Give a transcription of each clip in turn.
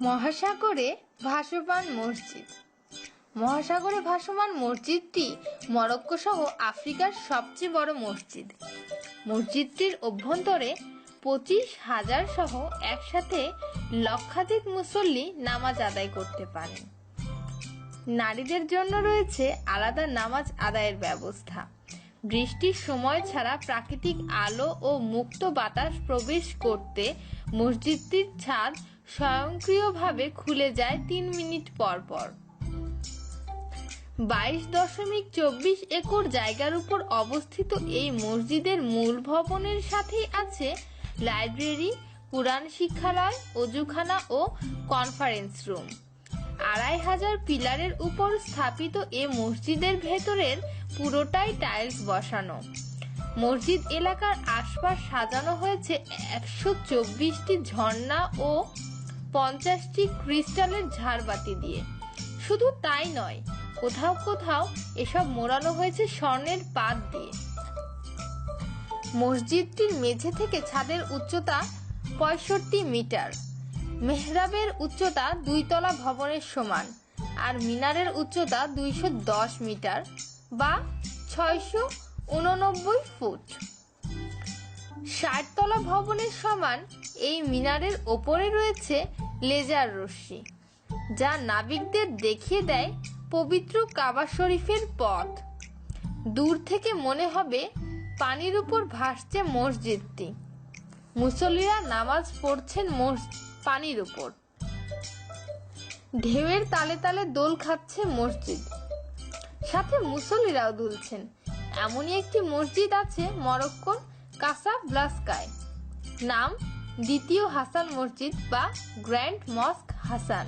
মহাসাগরে ভাসমান মসজিদ। মহাসাগরে ভাসমান মসজিদটি মরক্কো সহ আফ্রিকার সবচেয়ে বড় মসজিদ। মসজিদটির অভ্যন্তরে পঁচিশ হাজার সহ একসাথে লক্ষাধিক মুসল্লি নামাজ আদায় করতে পারেন। নারীদের জন্য রয়েছে আলাদা নামাজ আদায়ের ব্যবস্থা। বৃষ্টির সময় ছাড়া প্রাকৃতিক আলো ও মুক্ত বাতাস প্রবেশ করতে মসজিদটির ছাদ স্বয়ংক্রিয়ভাবে খুলে যায় তিন মিনিট পর পর। বাইশ দশমিক চব্বিশ একর জায়গার উপর অবস্থিত এই মসজিদের মূল ভবনের সাথেই আছে লাইব্রেরি, কুরআন শিক্ষালয়, অজুখানা ও কনফারেন্স রুম। আড়াই হাজার পিলারের উপর স্থাপিত এ মসজিদের ভেতরের পুরোটাই টাইলস বসানো। মসজিদ এলাকার আশপাশ সাজানো হয়েছে একশো চব্বিশটি ঝর্ণা ও পঞ্চাশটি ক্রিস্টালের ঝাড়বাতি দিয়ে। শুধু তাই নয়, কোথাও কোথাও এসব মোড়ানো হয়েছে স্বর্ণের পাত দিয়ে। মসজিদটির মেঝে থেকে ছাদের উচ্চতা পঁয়ষট্টি মিটার। মেহরাবের উচ্চতা দুই তলা ভবনের সমান আর মিনারের উচ্চতা দুইশো দশ মিটার বা ছয়শো উননব্বই ফুট। ষাটতলা ভবনের সমান এই মিনারের ওপরে রয়েছে লেজার রশ্মি, যা নাবিকদের দেখিয়ে দেয় পবিত্র কাবা শরীফের পথ। দূর থেকে মনে হবে পানির উপর ভাসছে মসজিদটি। মুসল্লিরা নামাজ পড়ছেন পানির উপর। ঢেউয়ের তালে তালে দোল খাচ্ছে মসজিদ। সাথে মুসল্লিরাও দুলছেন। এমনই একটি মসজিদ আছে মরক্কোর কাসা ব্লাস্কায়। নাম দ্বিতীয় হাসান মসজিদ বা গ্র্যান্ড মস্ক হাসান।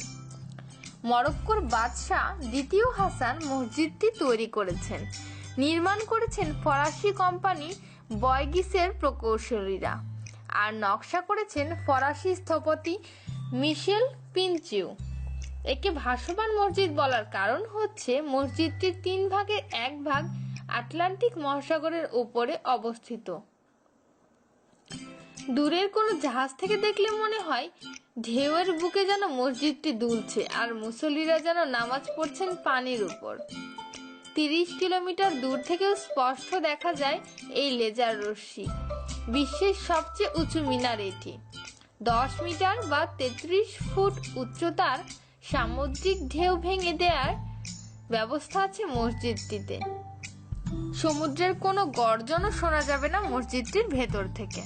মরক্কোর বাদশাহ দ্বিতীয় হাসান মসজিদটি তৈরি করেছেন। নির্মাণ করেছেন ফরাসি কোম্পানি বয়গিসের প্রকৌশলীরা। আর নকশা করেছেন ফরাসি স্থপতি মিশেল পিনচিউ। একে ভাসমান মসজিদ বলার কারণ হচ্ছে মসজিদটির তিন ভাগের এক ভাগ আটলান্টিক মহাসাগরের উপরে অবস্থিত। দূরের কোনো জাহাজ থেকে দেখলে মনে হয় ঢেউয়ের বুকে যেন মসজিদটি দুলছে আর মুসল্লিরা যেন নামাজ পড়ছেন পানির উপর। তিরিশ কিলোমিটার দূর থেকেও স্পষ্ট দেখা যায় এই লেজার রশ্মি। বিশ্বের সবচেয়ে উঁচু মিনার এটি। দশ মিটার বা তেত্রিশ ফুট উচ্চতার সামুদ্রিক ঢেউ ভেঙে দেওয়ার ব্যবস্থা আছে মসজিদটিতে। সমুদ্রের কোনো গর্জনও শোনা যাবে না মসজিদটির ভেতর থেকে।